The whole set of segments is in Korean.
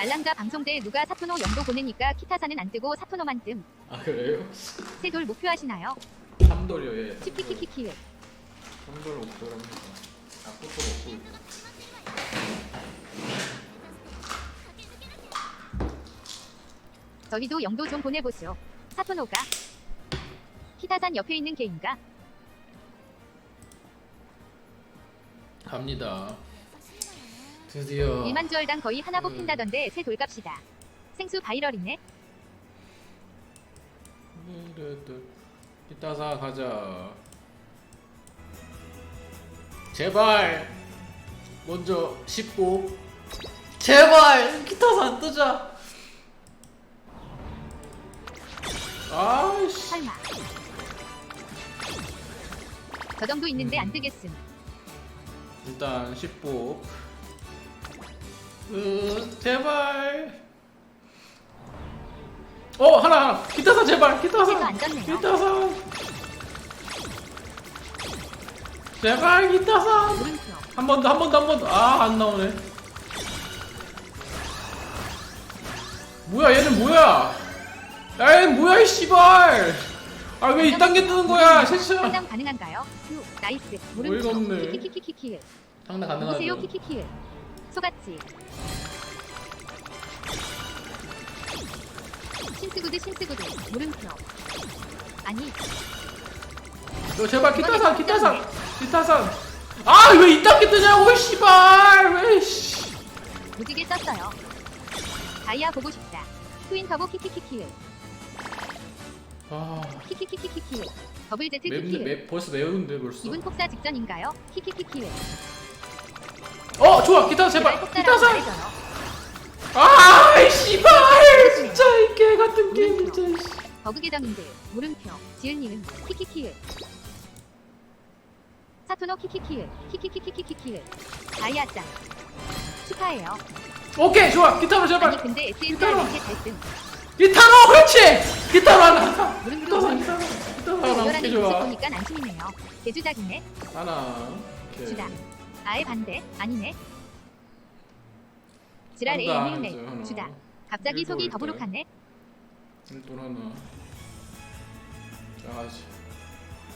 말랑가 방송대에 누가 사토노 연도 보내니까 키타사는 안 뜨고 사토노만 뜸. 아 그래요? 세돌 목표하시나요? 삼돌이요 예. 치키키키키. 삼돌 목표랍니다. 아쿠토 먹고 있고. 저희도 영도 좀 보내보시오. 사토노가 키타산 옆에 있는 개인가? 갑니다. 드디어 2만 주얼당 거의 하나 음. 뽑힌다던데 새 돌값이다. 생수 바이럴이네. 이따사 가자. 제발 먼저 10고 제발 기타사 안 뜨자. 아이씨. 설마. 저 정도 있는데 안 뜨겠음. 일단 10보. 으, 제발. 어 하나 하나 기타사 제발 기타사. 기타사 제발 기타사. 한 번 더 한 번 더 한 번 더 아 안 나오네 뭐야 얘는 뭐야 야 얘는 뭐야 이 씨발 아 왜 이딴 게 뜨는 거야 세차 상담 가능한가요? 휴, 나이스. 어이가 물음표. 없네. 누구세요? 가능하죠 키키키. 소같이. 신스구드 신스구드. 물음표. 아니, 너 제발 기타산 기타산 기타산 아왜 이딴 게 뜨냐고 씨발 왜씨 무지개 썼어요. 다이아 보고 싶다. 트윈 터보 키키키키. 아 키키키키키키. 더블 제트 맵, 키키. 맵 벌써 매운데 벌써 이분 폭사 직전인가요? 키키키키. 어 좋아 기타 제발 기타산 말해줘요. 아이 씨발 진짜 이 개 같은 게임 진짜 씨. 버그 계정인데 물음표. 지은님은 키키키. 사토노 키키키. 키키키키키키. 다이아 짱. 축하해요. 오케이 좋아 기타로 아니 제발 근데 SSR 기타로. 이렇게 그렇지 기타로 하나. 기타로. 기타로 기타로 하나 오케이 좋아 보니까 안심이네요. 개주작이네. 하나 오케이 주다. 아예 반대. 아니네. 지랄 한다, 니은네. 하나. 주다. 갑자기 일도 속이 일단. 더부룩하네. 또 하나 아씨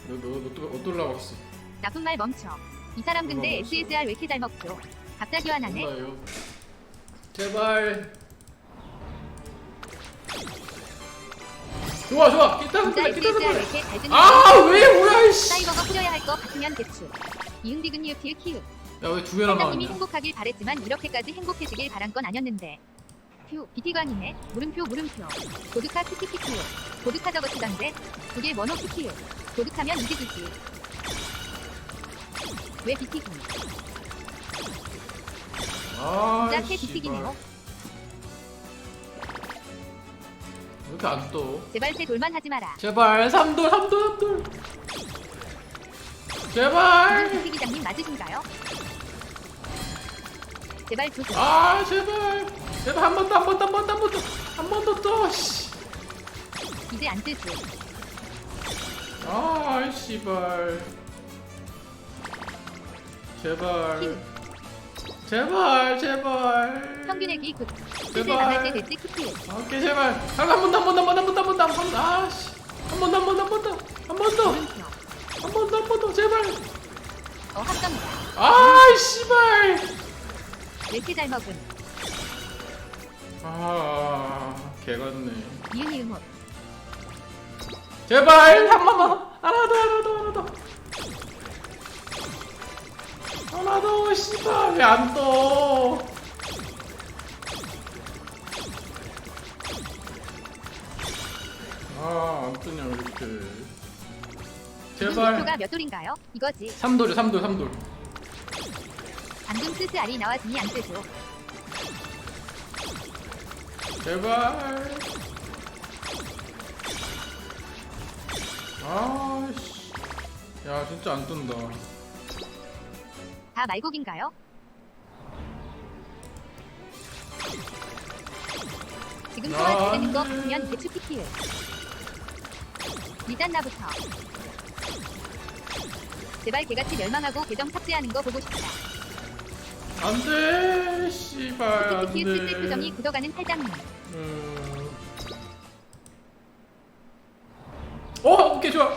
너너너 어떨라고 했어 나쁜 말 멈춰. 이 사람 근데? SSR 왜 이렇게 잘 먹죠? 갑자기 화나네. 제발 좋아 좋아 기타 진짜 선택 기타 SSR 왜 선택 이렇게 잘 듣는 아왜 뭐야 이씨 사이버가 뿌려야 할거 같으면 대추. 이응디근 유필 키읔. 야왜 두 개나 사장님이 나왔냐 행복하길 바랬지만 이렇게까지 행복해지길 바란 건 아니었는데. 표, 비티관이네. 물음표, 물음표. 고득하 키키키키. 고득하 저거치던데. 그게 원호 키키. 고득하면 이득이지. 왜 비티기? 아캐 비티기네요. 왜 이렇게 안 떠 제발 새 돌만 하지 마라. 제발 삼돌 삼돌 삼돌 무슨 제발 비티기장님 맞으신가요? 제발 조심. 아 제발 제발 한 번 더 한 번 더 한 번 더 한 번 더 한 번 더떠 씨. 이제 안 뜨지. 아 씨발 제발. 제발 제발 평균의 기 굿. 뜻을 제발. 나갈 때 됐지 키키. 오케이 제발 한번더한번더한번더한번더한번 더 아씨 한 번 더 한 번 더 한 번 더 한 번더 물음표. 한번더 제발 어 합성이다. 아 씨발 왜 이렇게 잘 먹은? 아 개같네 이응이 응호. 제발 한 번만 하나 더 하나 더 하나 더 하나 더 씨발 왜 안 떠? 아안 뜨냐 왜 이렇게 제발 몇 돌인가요? 이거지. 3돌이야 3돌 3돌 방금 스스 알이 나왔으니 안 뜨죠. 제발 아씨 야 진짜 안 뜬다 다 말곡인가요? 지금 야, 소화 되는 거 돼. 같으면 대추 키키. 미단나부터. 제발 개같이 멸망하고 계정 삭제하는 거 보고 싶다. 안돼 씨 씨발 키키키 쓸쓸 안돼 표정이 굳어가는 팔장님. 음... 어 오케이 좋아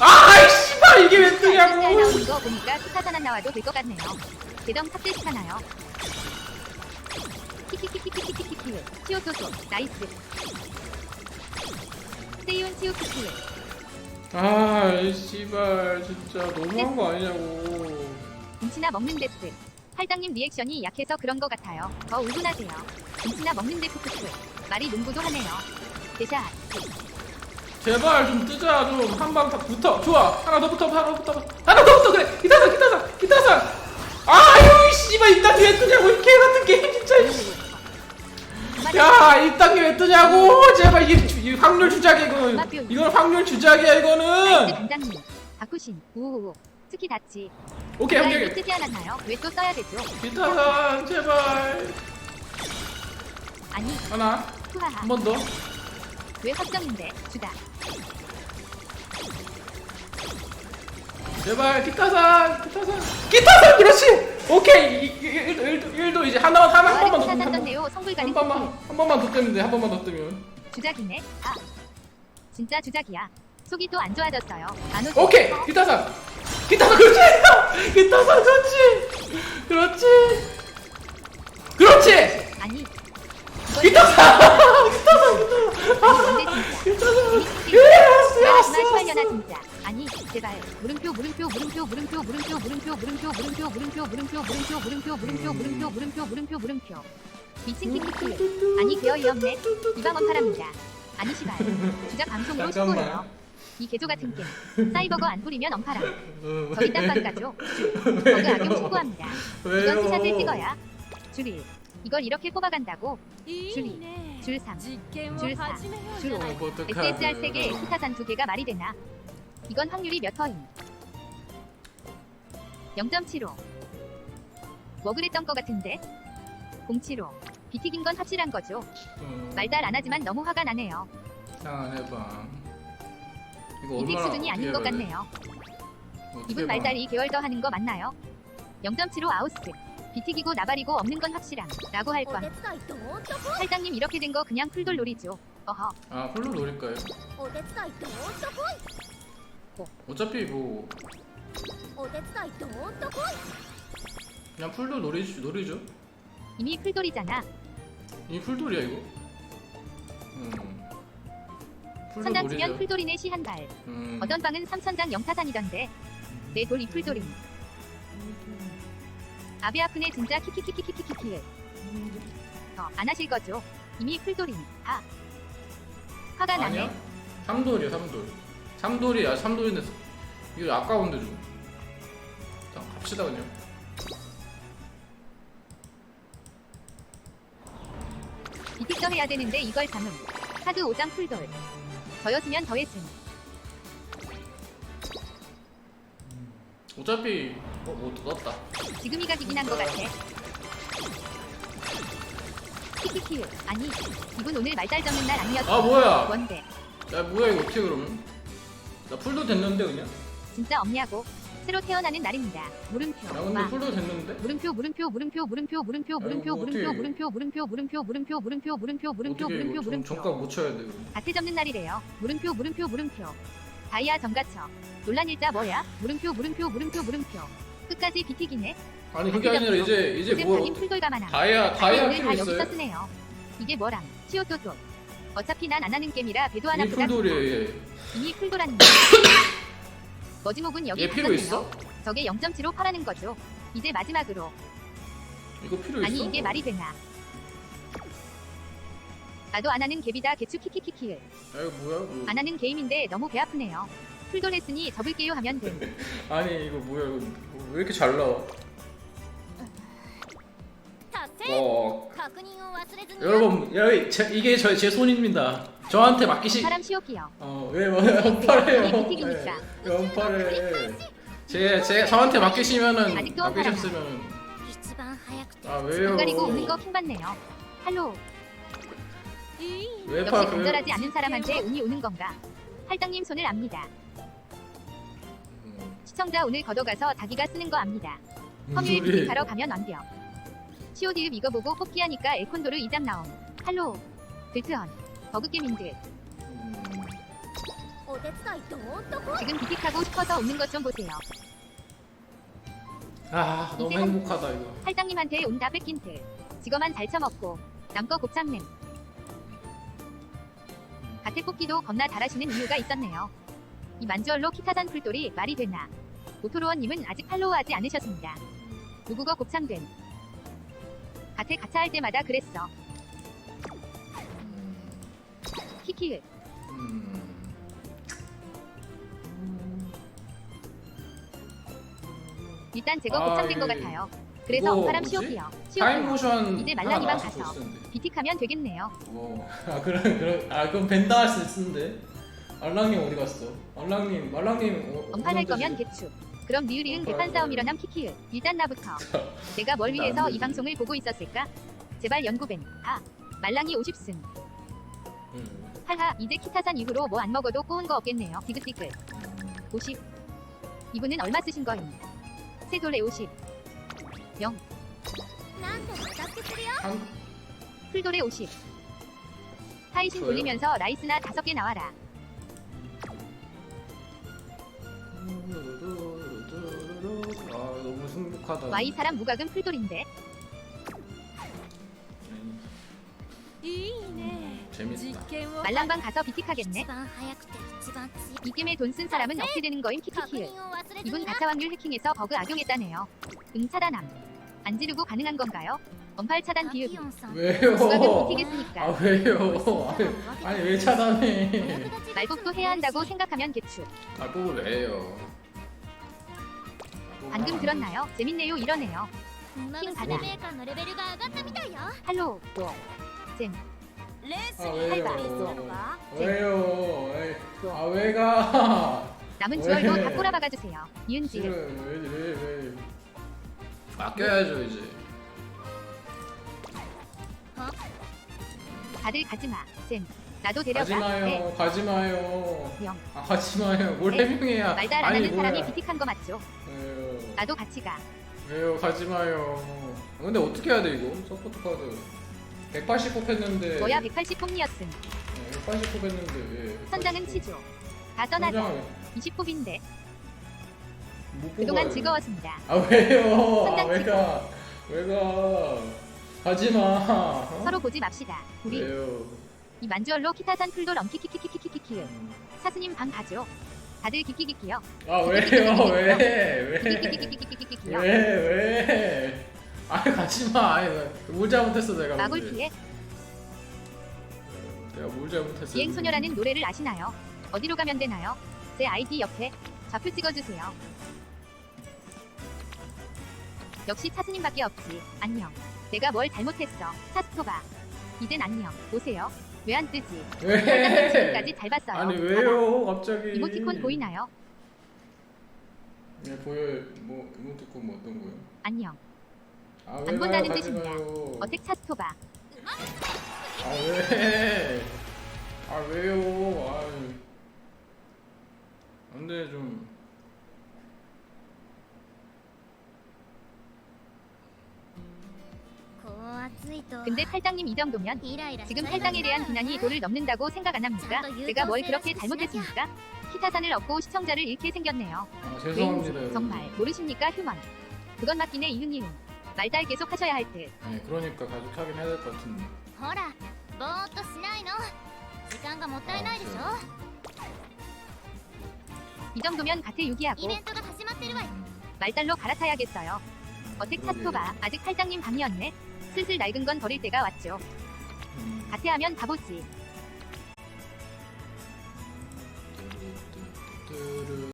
아이 씨발 이게 왜 잘 뜨냐고 나오는 거 보니까 스타전 안 나와도 될 것 같네요. 계정 삭제시켜나요? 키키키키키키키키 치오소소 나이스. 세이온 치오키키 아 이 씨발 진짜 너무한 거 아니냐고 김치나 먹는 데스. 팔장님 리액션이 약해서 그런 것 같아요. 더 울분하세요. 김치나 먹는 데 푸푸푸. 말이 농구도 하네요. 대샷. 제발 좀 뜨자 좀 한방 다 붙어 좋아 하나 더 붙어 하나 더 붙어 하나 더 붙어 그래 기타사 기타사 기타사 아유 씨발 이딴 게왜 뜨냐고 이 개 같은 게임 진짜 야 이 딴 게 왜 뜨냐고 제발 주- 이 확률 주작이야 이거 이건 확률 주작이야 이거는 단장님. 우우우. 스키 다치. 오케이 제가 오케이 이거 쓰지 않았나요? 왜 또 써야 되죠? 기타사 제발 아니, 하나 후하하. 한 번 더 왜 확정인데? 주다. 제발 기타사 기타사 기타사 그렇지. 오케이. 이- 이- 일도 일도 일도 이제 하나 하나 한 번만 더 뜨면 한. 성불 가는 번만 한 번만 더 뜨면 돼한 번만 더 뜨면. 주작이네. 아, 진짜 주작이야. 속이 또 안 좋아졌어요. 안? 오케이. 기타사 기타사 그렇지. 기타사 좋지. 그렇지. 그렇지. 아니, 이걸 기타사 아니 뭔데 진짜. 기타사 예스 정말 예스 시발려나 진짜. 제발. 물음표 물음표 물음표 물음표 물음표 물음표 물음표 물음표 물음표 물음표 물음표 물음표 물음표 물음표 물음표 물음표 물음표 미친 키키키. 아니 개어이 없네. 이방원 파랍니다. 아니 시발. 주작 방송으로. 신고해요. 이 개조 같은 게임. 사이버거 안 부리면 엄파라. 저기 땀방 가죠. 버그 악용 신고합니다. 이건 티샷을 찍어야. 줄이. 이걸 이렇게 뽑아간다고. 줄이. 줄 3. 줄 4. 줄 5. SSR 3개, 스타산 2개가 말이 되나? 이건 확률이 몇 허임? 0.75. 뭐 그랬던 것 같은데? 075. 비티긴 건 확실한 거죠. 말달 안 하지만 너무 화가 나네요. 상한 해봐 이거 200 얼마나 수준이 아닌 것? 같네요. 이분 봐? 말달이 개월 더 하는 거 맞나요? 0.75 아우스. 비티기고 나발이고 없는 건 확실함. 라고 할 건. 살장님 이렇게 된 거 그냥 풀돌 놀이죠. 어허. 아 홀로 노릴까요? 어차피 뭐 그냥 풀도 노리, 노리죠 이미 풀돌이잖아. 이 풀돌이야 이거 음. 천장 치면 노리죠 풀돌이네 시 한 발. 음. 어떤 방은 3천장 영타산이던데. 내 돌 이 풀돌임. 아베 아프네 진짜 키키키키키키키. 어, 안 하실 거죠? 이미 풀돌임. 아. 화가 나네. 아니야? 삼돌이야 삼돌 삼돌이야 삼돌인데 이거 아까운데 좀 자, 갑시다 그냥 비틱더 해야 되는데 이걸 담음. 카드 5장 풀돌. 저였으면 더했음. 어차피 어, 뭐 떴다 지금이 각이긴 한것 같아. 키키키. 아니, 이분 오늘 말달 접는 날 아니었어. 아 뭐야 뭔데? 야 뭐야 이거 어떻게 그러면 나 풀도 됐는데 그냥 진짜 없냐고? 새로 태어나는 날입니다. 물음표. 야 근데 와. 풀도 됐는데 물음표 물음표 물음표 물음표 물음표 물음표 이거 물음표 물음표 물음표 물음표 물음표 물음표 물음표 물음표 어떻게 물음표 이거 좀 물음표 정가 못 쳐야 돼 그럼. 다트 접는 날이래요. 물음표 물음표 물음표 다이아 정가쳐 논란 일자 뭐야? 물음표 물음표 물음표 물음표 끝까지 비티기네. 아니 그게 아니라 이제 이제 요즘 뭐 달인 풀돌가만함. 다이아 다이아 오늘 필요 다 여기서 있어요? 쓰네요. 이게 뭐람? 치오토토. 어차피 난 안 하는 게임이라 배도 하나 이 풀돌이에요 얘. 이미 풀돌하는 머지목은 여기 얘 필요. 있어? 저게 0.75 파라는 거죠. 이제 마지막으로 이거 필요 있어? 아니 이게 말이 되나? 나도 안 하는 갭이다 개추 키키키키. 야 이거 뭐야 이거. 안 하는 게임인데 너무 배 아프네요. 풀돌 했으니 접을게요 하면 돼. 아니 이거 뭐야 이거 왜 이렇게 잘 나와 어 여러분 여기 제, 이게 저, 제 손입니다 저한테 맡기시 사람 쉬었기요. 어왜 연팔해요 아니, 비티기니까. 연팔해 제, 제 저한테 맡기시면은 아직도 맡기셨으면은 아 왜요 안 가리고 오는 거 킹받네요. 할로. 왜 역시 팔 간절하지 않은 사람한테 운이 오는 건가? 할당님 손을 압니다. 음, 시청자 오늘 걷어가서 자기가 쓰는 거 압니다. 컴퓨터 소리 사러 가면 완벽. COD읍 이거 보고 포기하니까 에콘도르 2장 나옴. 할로. 데트언. 버그게임인데. 지금 비틱하고 싶어서 웃는 것 좀 보세요. 아 너무 행복하다 이거. 할당님한테 온다 뺏긴 테. 지거만 잘 처먹고 남거 곱창냄. 가테 뽑기도 겁나 잘하시는 이유가 있었네요. 이 만주얼로 키타산 풀돌이 말이 되나. 오토로원님은 아직 팔로우하지 않으셨습니다. 무국어 곱창됨. 가택 가차 할 때마다 그랬어. 음, 키키을. 음. 일단 제거 아, 곱창된 것 예. 같아요. 그래서 이거 엄파람 뭐지? 시오피요. 타임 시오피요. 모션 이제 하나 나왔을 가서. 비틱하면 되겠네요. 어. 아 그럼 그럼 아 그럼 벤다 할 수 있는데 알랑님 어디 갔어? 알랑님 알랑님 어, 어디 거면 갔지? 개추. 그럼 뉴리은 개판 싸움 일어남 키키으 일단 나부터. 내가 뭘 위해서 이 방송을 보고 있었을까? 제발 연구벤 아 말랑이 50승. 음. 하하 이제 키타산 이후로 뭐 안 먹어도 꼬운 거 없겠네요. 디귿디글 50 이분은 얼마 쓰신 거임? 세돌레 50 0 한, 풀돌에 50 하이신 돌리면서 라이스나 다섯 개 나와라. 아 너무 행복하다. Y 사람 무각은 풀돌인데 いいね 재밌다. 験を 말랑방 가서 비틱하겠네. 一番早くて一番強い 이 게임에 돈 쓴 사람은 어떻게 되는 거임 確 키키키을. 認を忘れず 이분 にな 가차 확률 해킹해서 버그 악용했다네요. 응 차단함. 안 지르고 가능한 건가요? 언팔 차단 タ 비읍. ピオンさん 왜요? 무각은 비틱했으니까. 아 왜요? 아니, 아니 왜 차단해? 말복도 해야 한다고 생각하면 개추. 아 뭐 왜요? 방금 들었나요? 재밌네요 이러네요. 킹 받아. 할로 뭐. 잼 레스 왜요? 아 왜가? 남은 주얼도 다 꼬라박아 주세요. 윤지 바뀌어야죠 이제. 다들 가지마 잼 나도 데려가. 가지 마요. 네. 가지 마요. 영. 아 가지 마요. 뭘 네. 해명해야? 안 아니, 하는 사람이 뭐야. 비틱한 거 맞죠? 왜요? 나도 같이 가. 왜요? 가지 마요. 아, 근데 어떻게 해야 돼 이거? 서포트 카드 180 뽑혔는데. 뭐야 180 폼니였음. 180 뽑혔는데 왜? 선장은 180 치죠. 다 떠나자. 선장은 20뽑인데 못 그동안 뽑아요. 즐거웠습니다. 아 왜요? 아 선장 왜가? 왜가? 가지 마. 어? 서로 보지 맙시다. 우리 왜요? 이 만주얼로 키타산 풀돌 엄키키키키키키키키. 음. 사수님 방 가죠. 다들 기끼기끼요. 아 왜요? 왜? 왜? 왜? 왜? 아 가지 마. 아니, 뭘 잘못했어 내가? 마골 근데. 피해 내가 뭘 잘못했어? 비행 소녀라는 노래를 아시나요? 어디로 가면 되나요? 제 아이디 옆에 좌표 찍어주세요. 역시 차스님밖에 없지. 안녕. 내가 뭘 잘못했어. 차스토바. 이젠 안녕. 오세요. 왜 안 뜨지? 지금까지 왜? 잘 봤어요. 아니 왜요? 갑자기? 이모티콘 보이나요? 네 보여요. 뭐 이모티콘 뭐 어떤 거요? 안녕. 아, 안왜 본다는? 뜻입니다. 어택 차스토바. 아 왜? 아 왜요? 아 안돼 좀. 근데 팔당님 이 정도면 지금 팔당에 대한 비난이 도를 넘는다고 생각 안 합니까? 제가 뭘 그렇게 잘못했습니까? 키타산을 얻고 시청자를 잃게 생겼네요. 아 왠지 죄송합니다. 여러분. 정말 모르십니까 휴먼? 그건 맞긴 해 이응이응. 말달 계속 하셔야 할 듯. 네 그러니까 가족 하긴 해야 될 것 같은데. ほらぼーっとしないの時間がもったいないでしょ 이 정도면 가태 イ 유기하고 ベントが始まってるわよ 말달로 갈아타야겠어요. 어택 차스토바 아직 팔당님 방이었네. 슬슬 낡은 건 버릴 때가 왔죠. 음. 가태하면 바보지.